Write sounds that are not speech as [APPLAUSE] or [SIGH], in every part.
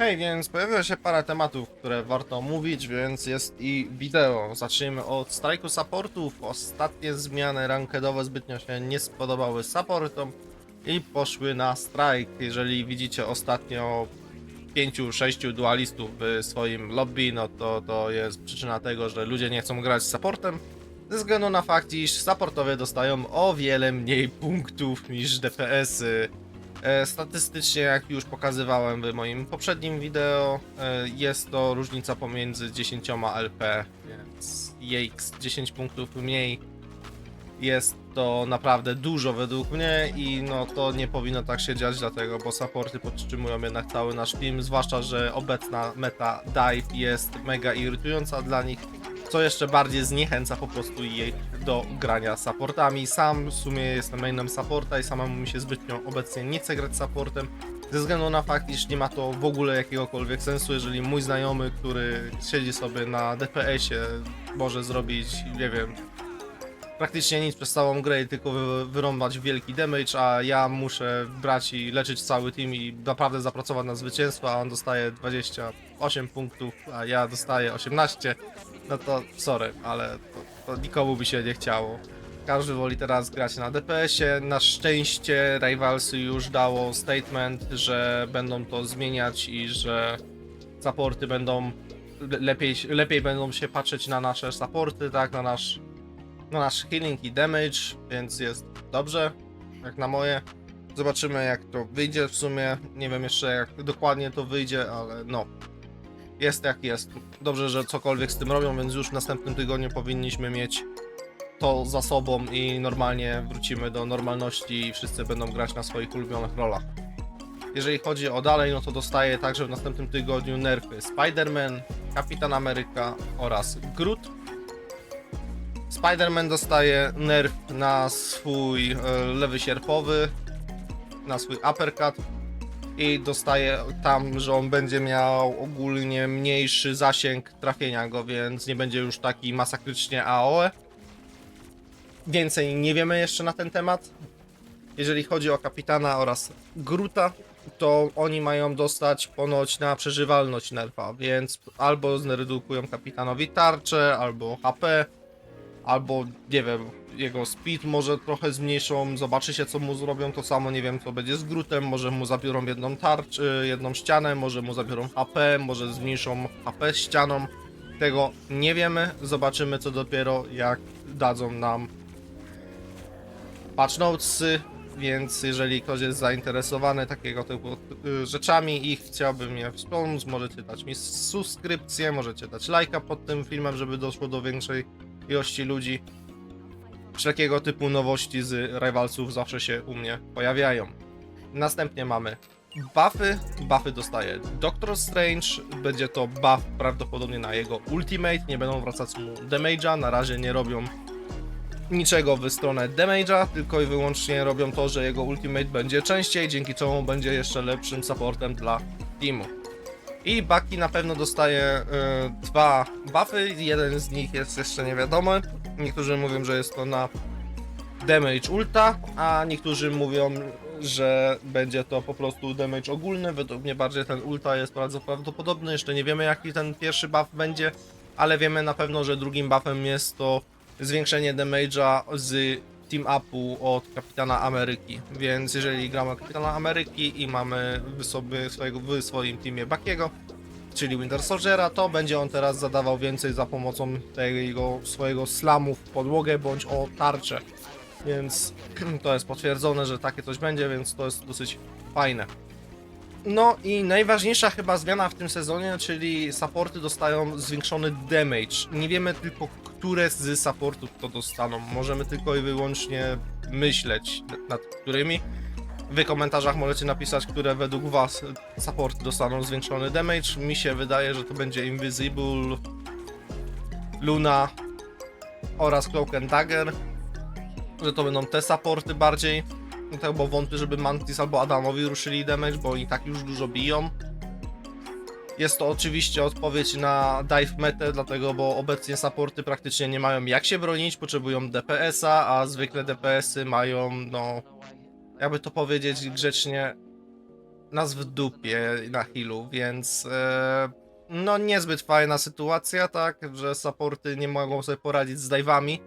Hej, więc pojawiło się parę tematów, które warto omówić, więc jest i wideo. Zacznijmy od strajku supportów. Ostatnie zmiany rankedowe zbytnio się nie spodobały supportom i poszły na strajk. Jeżeli widzicie ostatnio 5-6 dualistów w swoim lobby, no to to jest przyczyna tego, że ludzie nie chcą grać z supportem. Ze względu na fakt, iż supportowie dostają o wiele mniej punktów niż DPS-y. E, Statystycznie, jak już pokazywałem w moim poprzednim wideo, e, jest to różnica pomiędzy 10 LP, więc JX 10 punktów mniej. Jest to naprawdę dużo według mnie i no to nie powinno tak się dziać, dlatego bo supporty podtrzymują jednak cały nasz team, zwłaszcza, że obecna meta dive jest mega irytująca dla nich, co jeszcze bardziej zniechęca po prostu jej do grania supportami. Sam w sumie jestem mainem supporta i samemu mi się zbytnio obecnie nie chce grać supportem, ze względu na fakt, iż nie ma to w ogóle jakiegokolwiek sensu, jeżeli mój znajomy, który siedzi sobie na DPS-ie, może zrobić, nie wiem, praktycznie nic przez całą grę tylko wy- wyrąbać wielki damage, a ja muszę brać i leczyć cały team i naprawdę zapracować na zwycięstwo, a on dostaje 28 punktów, a ja dostaję 18, no to sorry, ale to, to nikomu by się nie chciało. Każdy woli teraz grać na DPS-ie. Na szczęście Rivalsy już dało statement, że będą to zmieniać i że supporty będą le- lepiej, lepiej będą się patrzeć na nasze supporty, tak, na nasz na nasz healing i damage, więc jest dobrze, jak na moje. Zobaczymy jak to wyjdzie w sumie. Nie wiem jeszcze jak dokładnie to wyjdzie, ale no. Jest jak jest. Dobrze, że cokolwiek z tym robią, więc już w następnym tygodniu powinniśmy mieć to za sobą i normalnie wrócimy do normalności i wszyscy będą grać na swoich ulubionych rolach. Jeżeli chodzi o dalej, no to dostaję także w następnym tygodniu nerfy Spider-Man, Kapitan Ameryka oraz Groot. Spider-Man dostaje nerf na swój e, lewy sierpowy, na swój uppercut i dostaje tam, że on będzie miał ogólnie mniejszy zasięg trafienia go, więc nie będzie już taki masakrycznie AOE. Więcej nie wiemy jeszcze na ten temat. Jeżeli chodzi o kapitana oraz Gruta, to oni mają dostać ponoć na przeżywalność nerfa, więc albo zredukują kapitanowi tarczę, albo HP, albo nie wiem, jego speed może trochę zmniejszą, zobaczy się co mu zrobią, to samo nie wiem co będzie z Grutem, może mu zabiorą jedną tarczę, jedną ścianę, może mu zabiorą HP, może zmniejszą HP ścianą, tego nie wiemy, zobaczymy co dopiero jak dadzą nam patch notesy, więc jeżeli ktoś jest zainteresowany takiego typu y, rzeczami i chciałby mnie wspomóc, możecie dać mi subskrypcję, możecie dać lajka pod tym filmem, żeby doszło do większej ilości ludzi. Wszelkiego typu nowości z Rivalsów zawsze się u mnie pojawiają. Następnie mamy buffy. Buffy dostaje Doctor Strange. Będzie to buff prawdopodobnie na jego ultimate. Nie będą wracać mu damage'a. Na razie nie robią niczego w stronę damage'a, tylko i wyłącznie robią to, że jego ultimate będzie częściej, dzięki czemu będzie jeszcze lepszym supportem dla teamu. I Bucky na pewno dostaje y, dwa buffy, jeden z nich jest jeszcze niewiadomy. Niektórzy mówią, że jest to na damage ulta, a niektórzy mówią, że będzie to po prostu damage ogólny. Według mnie bardziej ten ulta jest bardzo prawdopodobny. Jeszcze nie wiemy jaki ten pierwszy buff będzie, ale wiemy na pewno, że drugim buffem jest to zwiększenie damage'a z team upu od Kapitana Ameryki. Więc jeżeli gramy Kapitana Ameryki i mamy w, sobie swojego, w swoim teamie Bakiego, czyli Winter Soldiera, to będzie on teraz zadawał więcej za pomocą tego swojego slamu w podłogę bądź o tarczę. Więc [CLEARS THROAT] to jest potwierdzone, że takie coś będzie, więc to jest dosyć fajne. No i najważniejsza chyba zmiana w tym sezonie, czyli supporty dostają zwiększony damage. Nie wiemy tylko, które z supportów to dostaną. Możemy tylko i wyłącznie myśleć nad którymi. Wy w komentarzach możecie napisać, które według was supporty dostaną zwiększony damage. Mi się wydaje, że to będzie Invisible, Luna oraz Cloak and Dagger. Że to będą te supporty bardziej. Tak, bo wątpię, żeby Mantis albo Adamowi ruszyli damage, bo oni tak już dużo biją. Jest to oczywiście odpowiedź na dive metę, dlatego bo obecnie supporty praktycznie nie mają jak się bronić, potrzebują DPS-a, a zwykle DPS-y mają, no, jakby to powiedzieć grzecznie, nas w dupie na healu, więc e, no niezbyt fajna sytuacja, tak, że supporty nie mogą sobie poradzić z dive'ami,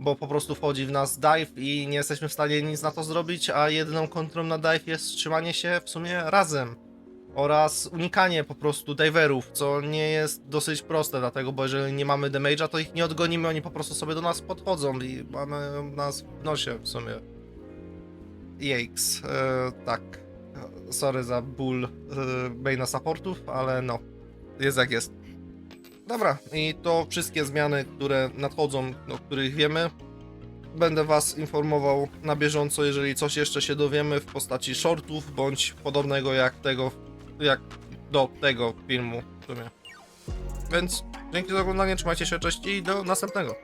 bo po prostu wchodzi w nas dive i nie jesteśmy w stanie nic na to zrobić, a jedyną kontrą na dive jest trzymanie się w sumie razem oraz unikanie po prostu diverów, co nie jest dosyć proste, dlatego, bo jeżeli nie mamy damage'a, to ich nie odgonimy, oni po prostu sobie do nas podchodzą i mamy nas w nosie w sumie. Jakes, e, tak. Sorry za ból e, maina supportów, ale no, jest jak jest. Dobra, i to wszystkie zmiany, które nadchodzą, o których wiemy. Będę Was informował na bieżąco, jeżeli coś jeszcze się dowiemy w postaci shortów, bądź podobnego jak tego, jak do tego filmu w sumie. Więc dzięki za oglądanie, trzymajcie się, cześć i do następnego.